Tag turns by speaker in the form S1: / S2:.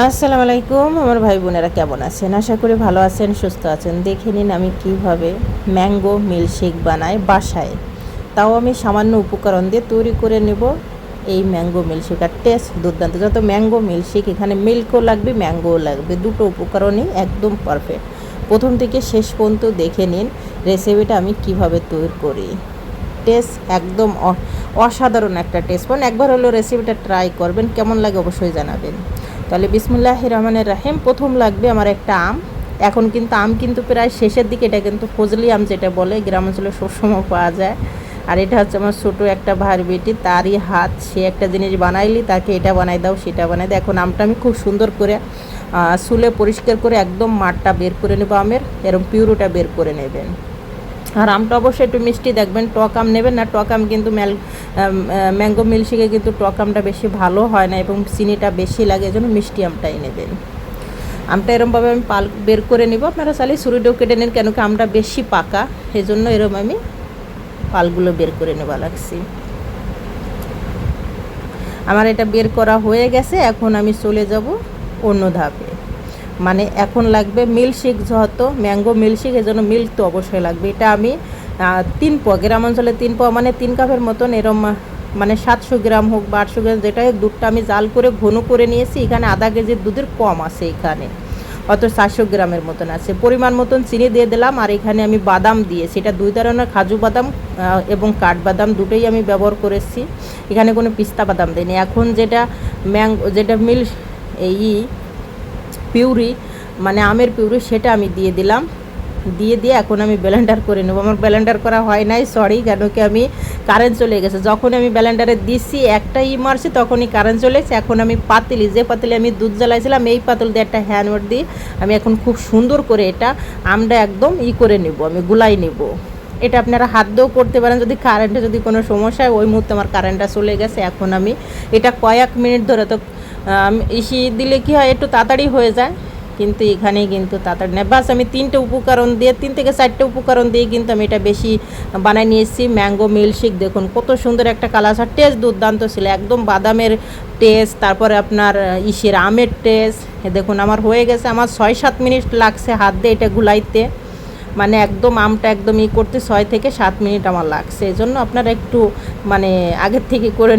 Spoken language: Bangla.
S1: আসসালামু আলাইকুম, আমার ভাই বোনেরা কেমন আছেন? আশা করি ভালো আছেন, সুস্থ আছেন। দেখে নিন আমি কীভাবে ম্যাঙ্গো মিল্কশেক বানাই বাসায়। তাও আমি সামান্য উপকরণ দিয়ে তৈরি করে নেব এই ম্যাঙ্গো মিল্কশেক। আর টেস্ট দুর্দান্ত। যত ম্যাঙ্গো মিল্কশেক, এখানে মিল্কও লাগবে, ম্যাঙ্গোও লাগবে। দুটো উপকরণই একদম পারফেক্ট প্রথম থেকে শেষ পর্যন্ত দেখে নিন রেসিপিটা আমি কীভাবে তৈরি করি। টেস্ট একদম অসাধারণ একটা টেস্ট। পান একবার হলো রেসিপিটা ট্রাই করবেন, কেমন লাগে অবশ্যই জানাবেন। তাহলে বিসমুল্লাহ রহমানের রাহিম, প্রথম লাগবে আমার একটা আম। এখন কিন্তু আম কিন্তু প্রায় শেষের দিকে, এটা কিন্তু ফজলি আম যেটা বলে, গ্রাম অঞ্চলে সবসময় পাওয়া যায়। আর এটা হচ্ছে আমার ছোটো একটা ভার বেটি, তারই হাত, সে একটা জিনিস বানাইলি, তাকে এটা বানাই দাও, সেটা বানাই দাও। এখন আমটা আমি খুব সুন্দর করে সুলে পরিষ্কার করে একদম মাঠটা বের করে নেব আমের এরকম পিউরোটা বের করে নেবেন। আর আমটা অবশ্যই একটু মিষ্টি দেখবেন। টক আম নেবেন না, টক আম কিন্তু ম্যাল ম্যাঙ্গো মিল্কশেকে কিন্তু টক আমটা বেশি ভালো হয় না এবং চিনিটা বেশি লাগে, এজন্য মিষ্টি আমটাই নেবেন। আমটা এরমভাবে আমি পাল বের করে নিব। আপনারা চাইলে সুরিডেও কেটে নেন কেন কি আমটা বেশি পাকা, সেজন্য এরম আমি পালগুলো বের করে নেওয়া লাগছি। আমার এটা বের করা হয়ে গেছে, এখন আমি চলে যাব অন্য ধাপে মানে এখন লাগবে মিল্কশেক যেহেতু ম্যাঙ্গো মিল্কশেক এজন্য মিল্ক তো অবশ্যই লাগবে। এটা আমি তিন পোয়া, গ্রাম অঞ্চলে তিন পোয়া মানে তিন কাপের মতন এরম মানে সাতশো গ্রাম হোক বা আটশো গ্রাম যেটা হোক, দুধটা আমি জাল করে ঘন করে নিয়েছি। এখানে আধা কেজির দুধের কম আছে এখানে। অত চারশো গ্রামের মতন আছে। পরিমাণ মতন চিনি দিয়ে দিলাম, আর এখানে আমি বাদাম দিয়েছি এটা দুই ধরনের, কাজু বাদাম এবং কাঠবাদাম দুটোই আমি ব্যবহার করেছি। এখানে কোনো পিস্তা বাদাম দিইনি এখন যেটা ম্যাঙ্গো, যেটা মিল এই পিউরি মানে আমের পিউরি সেটা আমি দিয়ে দিলাম। দিয়ে দিয়ে এখন আমি ব্লেন্ডার করে নেব। আমার ব্লেন্ডার করা হয় নাই সরি কেন কি আমি কারেন্ট চলে গেছে। যখন আমি ব্লেন্ডারে দিছি একটা ই মারছি, তখনই কারেন্ট চলে গেছে এখন আমি পাতিলি যে পাতিলি আমি দুধ জ্বালাইছিলাম, এই পাতিল দিয়ে একটা হ্যান্ডওয়ার দিয়ে আমি এখন খুব সুন্দর করে এটা আমটা একদম ই করে নেব, আমি গুলাই নেব। এটা আপনারা হাত দিয়েও করতে পারেন, যদি কারেন্টে যদি কোনো সমস্যা হয়, ওই মুহূর্তে আমার কারেন্টটা চলে গেছে। এখন আমি এটা কয়েক মিনিট ধরে তো ইসি দিলে কি হয়, একটু তাড়াতাড়ি হয়ে যায়। কিন্তু এখানে কিন্তু তাড়াতাড়ি না বাস আমি তিনটে উপকরণ দিয়ে, তিন থেকে চারটে উপকরণ দিয়ে কিন্তু আমি এটা বেশি বানাই নিয়েছি। ম্যাঙ্গো, মিল্কশেক, দেখুন কত সুন্দর একটা কালার। টেস্ট দুর্দান্ত ছিল। একদম বাদামের টেস্ট তারপরে আপনার ইসের আমের টেস্ট দেখুন, আমার হয়ে গেছে। আমার ছয় সাত মিনিট লাগছে হাত দিয়ে এটা গুলাইতে। মানে একদম আমটা একদম ই করতে ছয় থেকে সাত মিনিট আমার লাগছে। এই জন্য আপনারা একটু মানে আগের থেকে করে